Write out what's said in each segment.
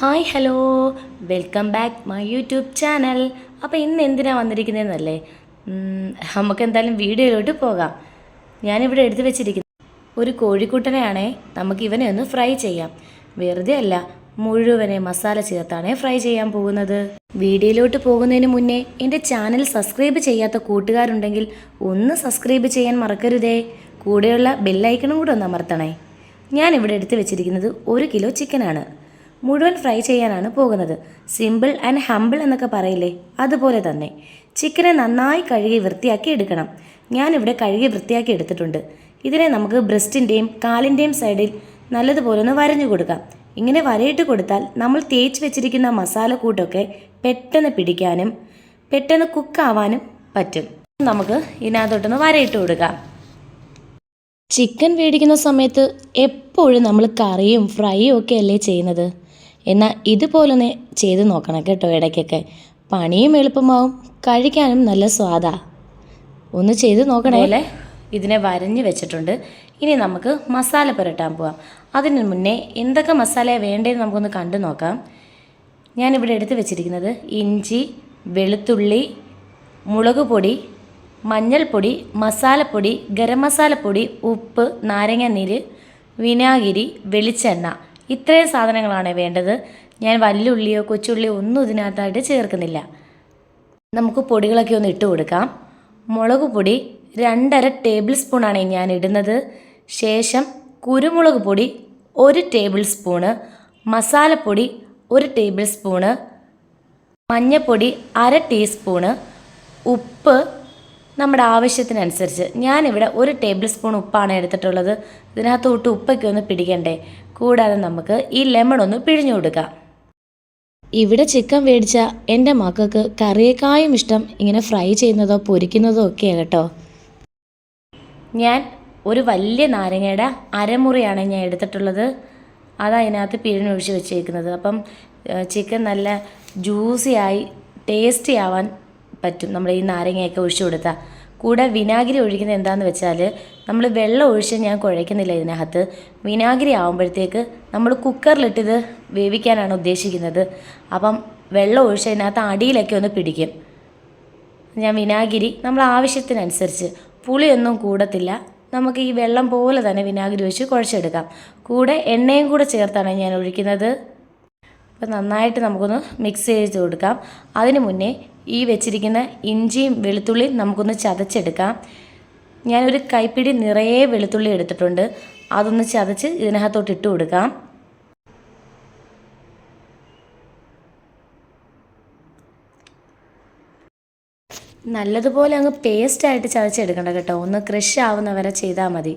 Hi hello. Welcome back my YouTube channel. അപ്പോൾ ഇന്ന് എന്തിനാണ് വന്നിരിക്കുന്നതെന്നല്ലേ നമുക്ക് എന്തായാലും വീഡിയോയിലോട്ട് പോകാം. ഞാനിവിടെ എടുത്തു വെച്ചിരിക്കുന്നത് ഒരു കോഴിക്കുട്ടനെയാണേ നമുക്ക് ഇവനെ ഒന്ന് ഫ്രൈ ചെയ്യാം. വെറുതെ അല്ല മുഴുവനെ മസാല ചേർത്താണ് ഫ്രൈ ചെയ്യാൻ പോകുന്നത്. വീഡിയോയിലോട്ട് പോകുന്നതിന് മുന്നേ എന്റെ ചാനൽ സബ്സ്ക്രൈബ് ചെയ്യാത്ത കൂട്ടുകാരുണ്ടെങ്കിൽ ഒന്ന് സബ്സ്ക്രൈബ് ചെയ്യാൻ മറക്കരുതേ. കൂടെയുള്ള ബെല്ലൈക്കണും കൂടെ ഒന്ന് അമർത്തണേ. ഞാനിവിടെ എടുത്തു വെച്ചിരിക്കുന്നത് ഒരു കിലോ ചിക്കനാണ്. മുഴുവൻ ഫ്രൈ ചെയ്യാനാണ് പോകുന്നത്. സിമ്പിൾ ആൻഡ് ഹമ്പിൾ എന്നൊക്കെ പറയില്ലേ? അതുപോലെ തന്നെ ചിക്കനെ നന്നായി കഴുകി വൃത്തിയാക്കി എടുക്കണം. ഞാനിവിടെ കഴുകി വൃത്തിയാക്കി എടുത്തിട്ടുണ്ട്. ഇതിനെ നമുക്ക് ബ്രസ്റ്റിന്റെയും കാലിന്റെയും സൈഡിൽ നല്ലതുപോലെ ഒന്ന് വരഞ്ഞു കൊടുക്കാം. ഇങ്ങനെ വരയിട്ട് കൊടുത്താൽ നമ്മൾ തേച്ച് വെച്ചിരിക്കുന്ന മസാലക്കൂട്ടൊക്കെ പെട്ടെന്ന് പിടിക്കാനും പെട്ടെന്ന് കുക്കാവാനും പറ്റും. നമുക്ക് ഇതിനകത്തോട്ടൊന്ന് വരയിട്ട് കൊടുക്കാം. ചിക്കൻ വേടിക്കുന്ന സമയത്ത് എപ്പോഴും നമ്മൾ കറിയും ഫ്രൈയും ഒക്കെ അല്ലേ ചെയ്യുന്നത്? എന്നാൽ ഇതുപോലൊന്ന് ചെയ്ത് നോക്കണം കേട്ടോ ഇടയ്ക്കൊക്കെ. പണിയും എളുപ്പമാവും കഴിക്കാനും നല്ല സ്വാദാ. ഒന്ന് ചെയ്ത് നോക്കണേ. അല്ലേ ഇതിനെ വരഞ്ഞ് വെച്ചിട്ടുണ്ട്. ഇനി നമുക്ക് മസാല പുരട്ടാൻ പോവാം. അതിന് മുന്നേ എന്തൊക്കെ മസാലയാണ് വേണ്ടതെന്ന് നമുക്കൊന്ന് കണ്ടു നോക്കാം. ഞാനിവിടെ എടുത്ത് വെച്ചിരിക്കുന്നത് ഇഞ്ചി വെളുത്തുള്ളി മുളക് പൊടി മഞ്ഞൾപ്പൊടി മസാലപ്പൊടി ഗരം മസാലപ്പൊടി ഉപ്പ് നാരങ്ങാനീര് വിനാഗിരി വെളിച്ചെണ്ണ. ഇത്രയും സാധനങ്ങളാണ് വേണ്ടത്. ഞാൻ വല്ലുള്ളിയോ കൊച്ചുള്ളിയോ ഒന്നും ഇതിനകത്തായിട്ട് ചേർക്കുന്നില്ല. നമുക്ക് പൊടികളൊക്കെ ഒന്ന് ഇട്ട് കൊടുക്കാം. മുളക് പൊടി രണ്ടര ടേബിൾ സ്പൂണാണ് ഞാൻ ഇടുന്നത്. ശേഷം കുരുമുളക് പൊടി ഒരു ടേബിൾ സ്പൂണ് മസാലപ്പൊടി ഒരു ടേബിൾ സ്പൂണ് മഞ്ഞപ്പൊടി അര ടീസ്പൂണ് ഉപ്പ് നമ്മുടെ ആവശ്യത്തിനനുസരിച്ച് ഞാനിവിടെ ഒരു ടേബിൾ സ്പൂൺ ഉപ്പാണ് എടുത്തിട്ടുള്ളത്. ഇതിനകത്തോട്ട് ഉപ്പൊക്കെ ഒന്ന് പിടിക്കണ്ടേ? കൂടാതെ നമുക്ക് ഈ ലെമൺ ഒന്ന് പിഴിഞ്ഞു കൊടുക്കാം. ഇവിടെ ചിക്കൻ മേടിച്ച എന്റെ മക്കൾക്ക് കറിയേക്കായും ഇഷ്ടം ഇങ്ങനെ ഫ്രൈ ചെയ്യുന്നതോ പൊരിക്കുന്നതോ ഒക്കെയാണ് കേട്ടോ. ഞാൻ ഒരു വലിയ നാരങ്ങയുടെ അരമുറിയാണ് ഞാൻ എടുത്തിട്ടുള്ളത്. അതാ അതിനകത്ത് പിഴിഞ്ഞൊഴിച്ച് വെച്ചേക്കുന്നത്. അപ്പം ചിക്കൻ നല്ല ജ്യൂസി ആയി ടേസ്റ്റി ആവാൻ പറ്റും. നമ്മൾ ഈ നാരങ്ങയൊക്കെ ഒഴിച്ചു കൊടുത്താൽ കൂടെ വിനാഗിരി ഒഴിക്കുന്നത് എന്താണെന്ന് വെച്ചാൽ നമ്മൾ വെള്ളം ഒഴിച്ച് ഞാൻ കുഴയ്ക്കുന്നില്ല ഇതിനകത്ത്. വിനാഗിരി ആകുമ്പോഴത്തേക്ക് നമ്മൾ കുക്കറിലിട്ടിത് വേവിക്കാനാണ് ഉദ്ദേശിക്കുന്നത്. അപ്പം വെള്ളം ഒഴിച്ച് അതിനകത്ത് അടിയിലൊക്കെ ഒന്ന് പിടിക്കും. ഞാൻ വിനാഗിരി നമ്മൾ ആവശ്യത്തിനനുസരിച്ച്. പുളിയൊന്നും കൂടത്തില്ല. നമുക്ക് ഈ വെള്ളം പോലെ തന്നെ വിനാഗിരി ഒഴിച്ച് കുഴച്ചെടുക്കാം. കൂടെ എണ്ണയും കൂടെ ചേർത്താണ് ഞാൻ ഒഴിക്കുന്നത്. അപ്പോൾ നന്നായിട്ട് നമുക്കൊന്ന് മിക്സ് ചെയ്ത് കൊടുക്കാം. അതിന് മുന്നേ ഈ വെച്ചിരിക്കുന്ന ഇഞ്ചിയും വെളുത്തുള്ളിയും നമുക്കൊന്ന് ചതച്ചെടുക്കാം. ഞാനൊരു കൈപ്പിടി നിറയെ വെളുത്തുള്ളി എടുത്തിട്ടുണ്ട്. അതൊന്ന് ചതച്ച് ഇതിനകത്തോട്ട് ഇട്ട് കൊടുക്കാം. നല്ലതുപോലെ അങ്ങ് പേസ്റ്റായിട്ട് ചതച്ചെടുക്കണ്ട കേട്ടോ. ഒന്ന് ക്രഷ് ആവുന്നവരെ ചെയ്താൽ മതി.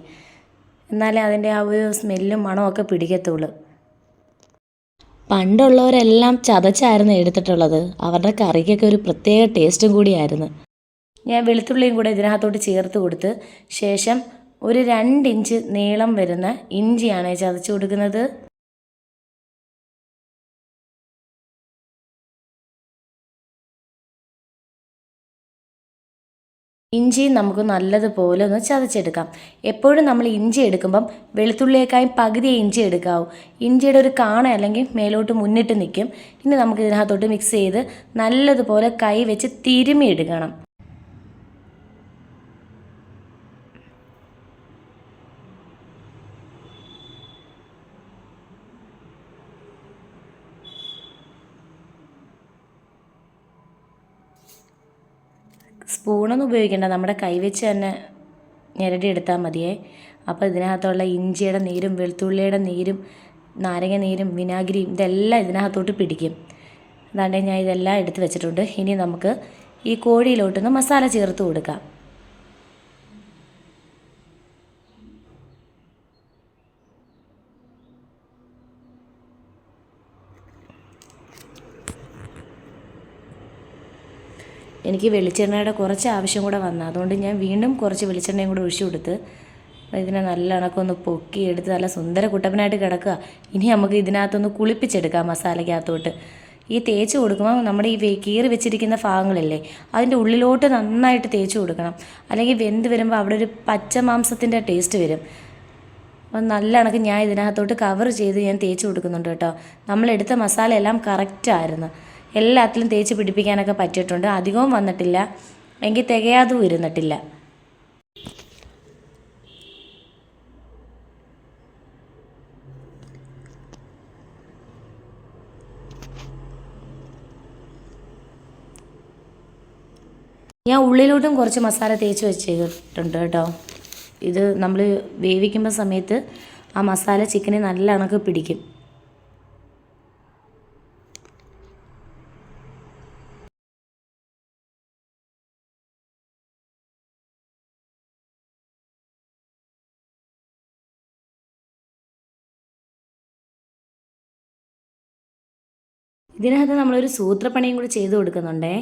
എന്നാലേ അതിന്റെ ആ ഒരു സ്മെല്ലും മണമൊക്കെ പിടിക്കത്തുള്ളൂ. പണ്ടുള്ളവരെല്ലാം ചതച്ചായിരുന്നു എടുത്തിട്ടുള്ളത്. അവരുടെ കറിക്കൊക്കെ ഒരു പ്രത്യേക ടേസ്റ്റും കൂടിയായിരുന്നു. ഞാൻ വെളുത്തുള്ളിയും കൂടെ ഇതിനകത്തോട്ട് ചേർത്ത് കൊടുത്ത് ശേഷം ഒരു രണ്ട് ഇഞ്ച് നീളം വരുന്ന ഇഞ്ചിയാണ് ചതച്ച് കൊടുക്കുന്നത്. ഇഞ്ചി നമുക്ക് നല്ലതുപോലെ ഒന്ന് ചതച്ചെടുക്കാം. എപ്പോഴും നമ്മൾ ഇഞ്ചി എടുക്കുമ്പം വെളുത്തുള്ളിയേക്കായും പകുതിയെ ഇഞ്ചി എടുക്കാവൂ. ഇഞ്ചിയുടെ ഒരു കാണ അല്ലെങ്കിൽ മേലോട്ട് മുന്നിട്ട് നിൽക്കും. ഇനി നമുക്ക് ഇതിനകത്തോട്ട് മിക്സ് ചെയ്ത് നല്ലതുപോലെ കൈ വെച്ച് തിരുമ്മി എടുക്കണം. സ്പൂണൊന്നും ഉപയോഗിക്കേണ്ട. നമ്മുടെ കൈവച്ച് തന്നെ ഞെരടി എടുത്താൽ മതിയേ. അപ്പോൾ ഇതിനകത്തുള്ള ഇഞ്ചിയുടെ നീരും വെളുത്തുള്ളിയുടെ നീരും നാരങ്ങ നീരും വിനാഗിരിയും ഇതെല്ലാം ഇതിനകത്തോട്ട് പിടിക്കും. അതാണ്ട് ഞാൻ ഇതെല്ലാം എടുത്ത് വെച്ചിട്ടുണ്ട്. ഇനി നമുക്ക് ഈ കോഴിയിലോട്ടൊന്ന് മസാല ചേർത്ത് കൊടുക്കാം. എനിക്ക് വെളിച്ചെണ്ണയുടെ കുറച്ച് ആവശ്യം കൂടെ വന്നു. അതുകൊണ്ട് ഞാൻ വീണ്ടും കുറച്ച് വെളിച്ചെണ്ണയും കൂടെ ഒഴിച്ചു കൊടുത്ത് ഇതിനെ നല്ല കണക്കൊന്ന് പൊക്കി എടുത്ത് നല്ല സുന്ദര കുട്ടപ്പനായിട്ട് കിടക്കുക. ഇനി നമുക്ക് ഇതിനകത്തൊന്ന് കുളിപ്പിച്ചെടുക്കാം മസാലയ്ക്കകത്തോട്ട്. ഈ തേച്ച് കൊടുക്കുമ്പോൾ നമ്മുടെ ഈ കീറി വെച്ചിരിക്കുന്ന ഭാഗങ്ങളില്ലേ അതിന്റെ ഉള്ളിലോട്ട് നന്നായിട്ട് തേച്ച് കൊടുക്കണം. അല്ലെങ്കിൽ വെന്ത് വരുമ്പോൾ അവിടെ ഒരു പച്ച മാംസത്തിന്റെ ടേസ്റ്റ് വരും. അപ്പം നല്ല കണക്ക് ഞാൻ ഇതിനകത്തോട്ട് കവർ ചെയ്ത് ഞാൻ തേച്ച് കൊടുക്കുന്നുണ്ട് കേട്ടോ. നമ്മളെടുത്ത മസാല എല്ലാം കറക്റ്റായിരുന്നു. എല്ലാത്തിലും തേച്ച് പിടിപ്പിക്കാനൊക്കെ പറ്റിയിട്ടുണ്ട്. അധികവും വന്നിട്ടില്ല. എങ്കിൽ തികയാതും ഇരുന്നിട്ടില്ല. ഞാൻ ഉള്ളിലോട്ടും കുറച്ച് മസാല തേച്ച് വെച്ചിട്ടുണ്ട് കേട്ടോ. ഇത് നമ്മൾ വേവിക്കുമ്പോൾ സമയത്ത് ആ മസാല ചിക്കനെ നല്ല കണക്ക് പിടിക്കും. ഇതിനകത്ത് നമ്മളൊരു സൂത്രപ്പണിയും കൂടി ചെയ്ത് കൊടുക്കുന്നുണ്ടേ.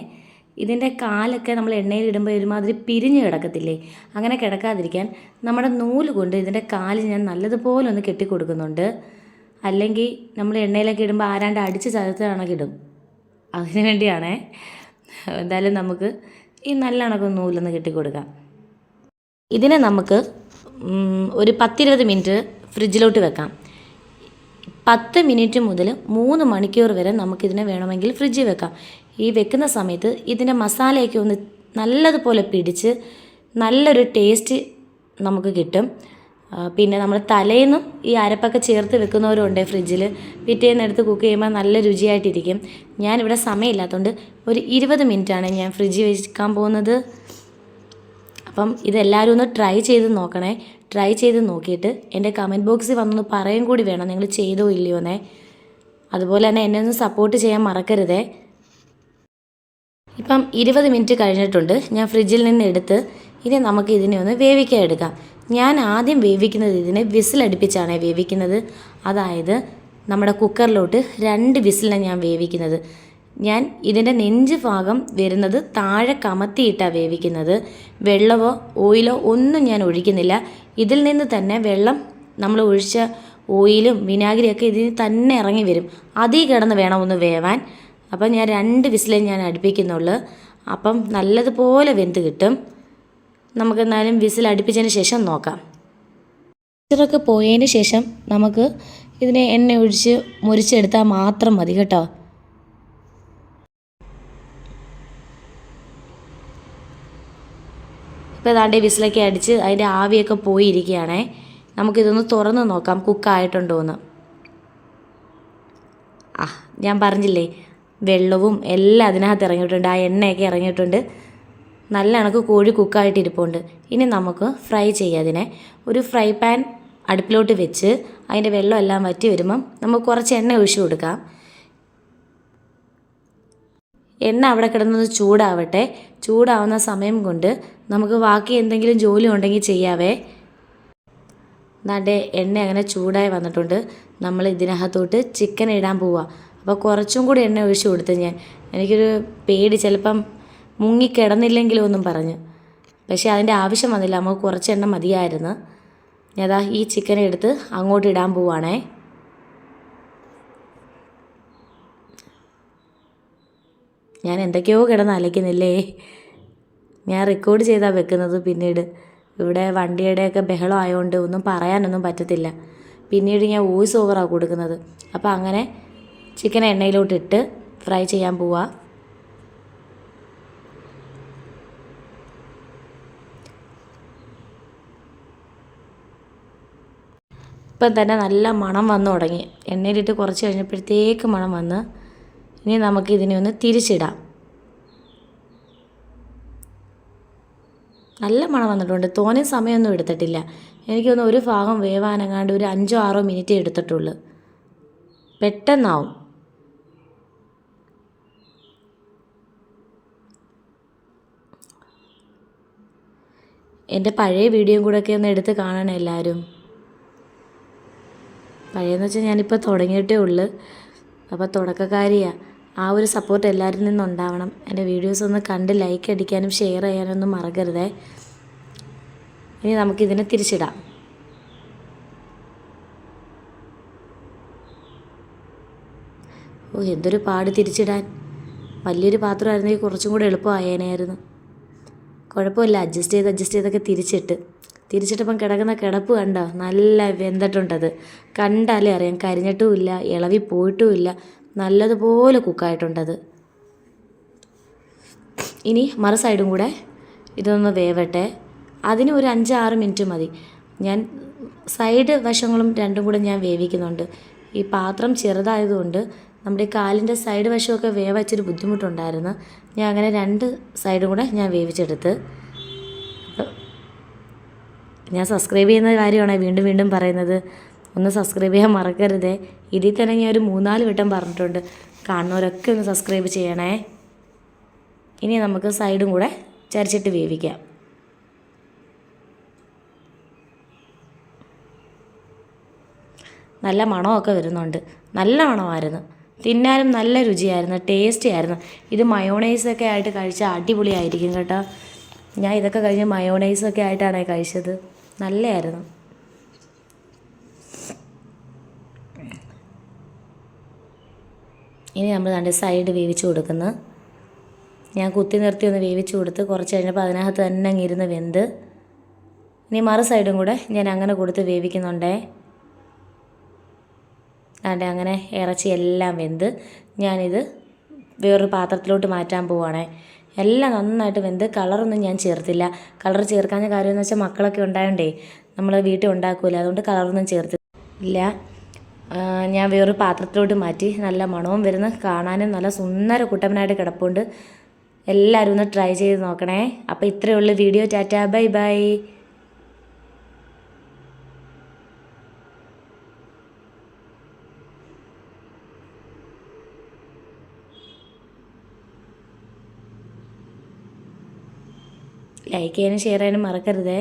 ഇതിന്റെ കാലൊക്കെ നമ്മൾ എണ്ണയിൽ ഇടുമ്പോൾ ഒരുമാതിരി പിരിഞ്ഞ് കിടക്കത്തില്ലേ? അങ്ങനെ കിടക്കാതിരിക്കാൻ നമ്മുടെ നൂൽ കൊണ്ട് ഇതിന്റെ കാൽ ഞാൻ നല്ലതുപോലെ ഒന്ന് കെട്ടിക്കൊടുക്കുന്നുണ്ട് അല്ലെങ്കിൽ നമ്മൾ എണ്ണയിലൊക്കെ ഇടുമ്പോൾ ആരാണ്ട് അടിച്ച് ചതത്ത് ഇടും. അതിനുവേണ്ടിയാണേ എന്തായാലും നമുക്ക് ഈ നല്ല കണക്ക് നൂലൊന്ന് കെട്ടിക്കൊടുക്കാം ഇതിനെ നമുക്ക് ഒരു പത്തിരുപത് മിനിറ്റ് ഫ്രിഡ്ജിലോട്ട് വെക്കാം. പത്ത് മിനിറ്റ് മുതൽ മൂന്ന് മണിക്കൂർ വരെ നമുക്കിതിനെ വേണമെങ്കിൽ ഫ്രിഡ്ജിൽ വെക്കാം. ഈ വെക്കുന്ന സമയത്ത് ഇതിന്റെ മസാലയൊക്കെ ഒന്ന് നല്ലതുപോലെ പിടിച്ച് നല്ലൊരു ടേസ്റ്റ് നമുക്ക് കിട്ടും. പിന്നെ നമ്മൾ തലേന്നും ഈ അരപ്പൊക്കെ ചേർത്ത് വെക്കുന്നവരുണ്ട് ഫ്രിഡ്ജിൽ പിറ്റേന്ന് എടുത്ത് കുക്ക് ചെയ്യുമ്പോൾ നല്ല രുചിയായിട്ടിരിക്കും. ഞാനിവിടെ സമയമില്ലാത്തതുകൊണ്ട് ഒരു ഇരുപത് മിനിറ്റാണ് ഞാൻ ഫ്രിഡ്ജിൽ വെക്കാൻ പോകുന്നത്. അപ്പം ഇതെല്ലാവരും ഒന്ന് ട്രൈ ചെയ്ത് നോക്കണേ. ട്രൈ ചെയ്ത് നോക്കിയിട്ട് എന്റെ കമന്റ് ബോക്സിൽ വന്നൊന്ന് പറയും കൂടി വേണം. നിങ്ങൾ ചെയ്തോ ഇല്ലയോ എന്നേ. അതുപോലെ തന്നെ എന്നെ ഒന്ന് സപ്പോർട്ട് ചെയ്യാൻ മറക്കരുതേ. ഇപ്പം ഇരുപത് മിനിറ്റ് കഴിഞ്ഞിട്ടുണ്ട്. ഞാൻ ഫ്രിഡ്ജിൽ നിന്ന് എടുത്ത് ഇനി നമുക്ക് ഇതിനെ ഒന്ന് വേവിക്കാൻ എടുക്കാം. ഞാൻ ആദ്യം വേവിക്കുന്നത് ഇതിനെ വിസിലടുപ്പിച്ചാണ് വേവിക്കുന്നത്. അതായത് നമ്മുടെ കുക്കറിലോട്ട് രണ്ട് വിസിലാണ് ഞാൻ വേവിക്കുന്നത്. ഞാൻ ഇതിന്റെ നെഞ്ച് ഭാഗം വരുന്നത് താഴെ കമത്തിയിട്ടാണ് വേവിക്കുന്നത്. വെള്ളമോ ഓയിലോ ഒന്നും ഞാൻ ഒഴിക്കുന്നില്ല. ഇതിൽ നിന്ന് തന്നെ വെള്ളം നമ്മൾ ഒഴിച്ച ഓയിലും വിനാഗിരിയൊക്കെ ഇതിൽ തന്നെ ഇറങ്ങി വരും. അതിൽ കിടന്ന് വേണം ഒന്ന് വേവാൻ. അപ്പം ഞാൻ രണ്ട് വിസിലേ ഞാൻ അടുപ്പിക്കുന്നുള്ളൂ. അപ്പം നല്ലതുപോലെ വെന്ത് കിട്ടും. നമുക്ക് എന്നാലും വിസിൽ അടുപ്പിച്ചതിന് ശേഷം നോക്കാം. ഇച്ചിറൊക്കെ പോയതിന് ശേഷം നമുക്ക് ഇതിനെ എണ്ണ ഒഴിച്ച് മുരിച്ചെടുത്താൽ മാത്രം മതി കേട്ടോ. ഇപ്പോൾ ഏതാണ്ട് വിസിലൊക്കെ അടിച്ച് അതിന്റെ ആവിയൊക്കെ പോയിരിക്കുകയാണേ. നമുക്കിതൊന്ന് തുറന്ന് നോക്കാം. കുക്കായിട്ടുണ്ടോ എന്ന് ആ ഞാൻ പറഞ്ഞില്ലേ വെള്ളവും എല്ലാം അതിനകത്ത് ഇറങ്ങിയിട്ടുണ്ട്. ആ എണ്ണയൊക്കെ ഇറങ്ങിയിട്ടുണ്ട്. നല്ല കണക്ക് കോഴി കുക്കായിട്ട് ഇരിപ്പുണ്ട് ഇനി നമുക്ക് ഫ്രൈ ചെയ്യാം അതിനെ. ഒരു ഫ്രൈ പാൻ അടുപ്പിലോട്ട് വെച്ച് അതിന്റെ വെള്ളമെല്ലാം വറ്റി വരുമ്പം നമുക്ക് കുറച്ച് എണ്ണ ഒഴിച്ചു കൊടുക്കാം. എണ്ണ അവിടെ കിടന്നത് ചൂടാവട്ടെ. ചൂടാവുന്ന സമയം കൊണ്ട് നമുക്ക് ബാക്കി എന്തെങ്കിലും ജോലി ഉണ്ടെങ്കിൽ ചെയ്യാവേ. ദാണ്ടെ എണ്ണ അങ്ങനെ ചൂടായി വന്നിട്ടുണ്ട്. നമ്മൾ ഇതിനകത്തോട്ട് ചിക്കൻ ഇടാൻ പോവുക അപ്പോൾ കുറച്ചും കൂടി എണ്ണ ഒഴിച്ചു കൊടുത്തു ഞാൻ. എനിക്കൊരു പേടി ചിലപ്പം മുങ്ങിക്കിടന്നില്ലെങ്കിലും ഒന്നും പറഞ്ഞ്. പക്ഷേ അതിന്റെ ആവശ്യം വന്നില്ല. നമുക്ക് കുറച്ച് എണ്ണ മതിയായിരുന്നു. ഞാൻ അതാ ഈ ചിക്കൻ എടുത്ത് അങ്ങോട്ട് ഇടാൻ പോവാണേ. ഞാൻ എന്തൊക്കെയോ കിടന്ന് അലയ്ക്കുന്നില്ലേ? ഞാൻ റെക്കോർഡ് ചെയ്താൽ വെക്കുന്നത് പിന്നീട്. ഇവിടെ വണ്ടിയുടെയൊക്കെ ബഹളം ആയതുകൊണ്ട് ഒന്നും പറയാനൊന്നും പറ്റത്തില്ല. പിന്നീട് ഞാൻ വോയിസ് ഓവറാണ് കൊടുക്കുന്നത്. അപ്പോൾ അങ്ങനെ ചിക്കൻ എണ്ണയിലോട്ട് ഇട്ട് ഫ്രൈ ചെയ്യാൻ പോവാ. ഇപ്പം തന്നെ നല്ല മണം വന്നു തുടങ്ങി. എണ്ണയിലിട്ട് കുറച്ച് കഴിഞ്ഞപ്പോഴത്തേക്ക് മണം വന്ന് ഇനി നമുക്ക് ഇതിനെ ഒന്ന് തിരിച്ചിടാം. നല്ല മണം വന്നിട്ടുണ്ട്. തോനെ സമയമൊന്നും എടുത്തിട്ടില്ല. എനിക്കൊന്ന് ഒരു ഭാഗം വേവാനങ്ങാണ്ട് ഒരു അഞ്ചോ ആറോ മിനിറ്റ് എടുത്തിട്ടുള്ളൂ. പെട്ടെന്നാവും. എന്റെ പഴയ വീഡിയോയും കൂടെ ഒക്കെ ഒന്ന് എടുത്ത് കാണണം എല്ലാവരും. പഴയെന്ന് വെച്ചാൽ ഞാനിപ്പോൾ തുടങ്ങിയിട്ടേ ഉള്ളൂ. അപ്പോൾ തുടക്കക്കാരിയാണ് ആ ഒരു സപ്പോർട്ട് എല്ലാവരിൽ നിന്നും ഉണ്ടാവണം എന്റെ വീഡിയോസ് ഒന്ന് കണ്ട് ലൈക്ക് അടിക്കാനും ഷെയർ ചെയ്യാനും ഒന്നും മറക്കരുതേ. ഇനി നമുക്കിതിനെ തിരിച്ചിടാം. ഓ എന്തൊരു പാട് തിരിച്ചിടാൻ. വലിയൊരു പാത്രമായിരുന്നെങ്കിൽ കുറച്ചും കൂടെ എളുപ്പമായേനായിരുന്നു കുഴപ്പമില്ല അഡ്ജസ്റ്റ് ചെയ്ത് അഡ്ജസ്റ്റ് ചെയ്തൊക്കെ തിരിച്ചിട്ട്. തിരിച്ചിട്ടപ്പം കിടക്കുന്ന കിടപ്പ് കണ്ടോ? നല്ല വെന്തിട്ടുണ്ടത്. കണ്ടാലേ അറിയാം കരിഞ്ഞിട്ടുമില്ല ഇളവി പോയിട്ടുമില്ല. നല്ലതുപോലെ കുക്കായിട്ടുണ്ടത്. ഇനി മറു സൈഡും കൂടെ ഇതൊന്ന് വേവട്ടെ. അതിന് ഒരു അഞ്ച് ആറ് മിനിറ്റ് മതി. ഞാൻ സൈഡ് വശങ്ങളും രണ്ടും കൂടെ ഞാൻ വേവിക്കുന്നുണ്ട്. ഈ പാത്രം ചെറുതായതുകൊണ്ട് നമ്മുടെ കാലിന്റെ സൈഡ് വശമൊക്കെ വേവച്ചൊരു ബുദ്ധിമുട്ടുണ്ടായിരുന്നു. ഞാൻ അങ്ങനെ രണ്ട് സൈഡും കൂടെ ഞാൻ വേവിച്ചെടുത്ത്. ഞാൻ സബ്സ്ക്രൈബ് ചെയ്യുന്ന കാര്യമാണ് വീണ്ടും വീണ്ടും പറയുന്നത്? ഒന്ന് സബ്സ്ക്രൈബ് ചെയ്യാൻ മറക്കരുതേ. ഇതിൽ തന്നെ ഞാൻ ഒരു മൂന്നാൽ വട്ടം പറഞ്ഞിട്ടുണ്ട്. കാണുന്നവരൊക്കെ ഒന്ന് സബ്സ്ക്രൈബ് ചെയ്യണേ. ഇനി നമുക്ക് സൈഡും കൂടെ ചരിച്ചിട്ട് വേവിക്കാം. നല്ല മണമൊക്കെ വരുന്നുണ്ട്. നല്ല മണമായിരുന്നു. തിന്നാനും നല്ല രുചിയായിരുന്നു. ടേസ്റ്റി ആയിരുന്നു. ഇത് മയോണൈസൊക്കെ ആയിട്ട് കഴിച്ചാൽ അടിപൊളിയായിരിക്കും കേട്ടോ. ഞാൻ ഇതൊക്കെ കഴിഞ്ഞ് മയോണൈസൊക്കെ ആയിട്ടാണ് കഴിച്ചത്. നല്ലതായിരുന്നു ഇനി നമ്മൾ രണ്ട് സൈഡ് വേവിച്ച് കൊടുക്കുന്നു. ഞാൻ കുത്തി നിർത്തി ഒന്ന് വേവിച്ച് കൊടുത്ത് കുറച്ച് കഴിഞ്ഞപ്പോൾ അതിനകത്ത് തന്നെ അങ്ങ് ഇരുന്ന് വെന്ത്. ഇനി മറു സൈഡും കൂടെ ഞാൻ അങ്ങനെ കൊടുത്ത് വേവിക്കുന്നുണ്ടേ. അതെ അങ്ങനെ ഇറച്ചി എല്ലാം വെന്ത് ഞാനിത് വേറൊരു പാത്രത്തിലോട്ട് മാറ്റാൻ പോവുകയാണേ എല്ലാം നന്നായിട്ട് വെന്ത് കളറൊന്നും ഞാൻ ചേർത്തില്ല. കളർ ചേർക്കാഞ്ഞ കാര്യം എന്ന് വെച്ചാൽ മക്കളൊക്കെ ഉണ്ടായോണ്ടേ നമ്മൾ വീട്ടിൽ ഉണ്ടാക്കൂല. അതുകൊണ്ട് കളറൊന്നും ചേർത്തില്ല. ഞാൻ വേറൊരു പാത്രത്തിലോട്ട് മാറ്റി നല്ല മണവും വരുന്ന കാണാനും നല്ല സുന്ദര കുട്ടമ്മനായിട്ട് കിടപ്പുണ്ട്. എല്ലാവരും ഒന്ന് ട്രൈ ചെയ്ത് നോക്കണേ. അപ്പോൾ ഇത്രയേ ഉള്ളൂ video. Tata. Bye bye. Like ചെയ്യാനും ഷെയർ ചെയ്യാനും മറക്കരുതേ.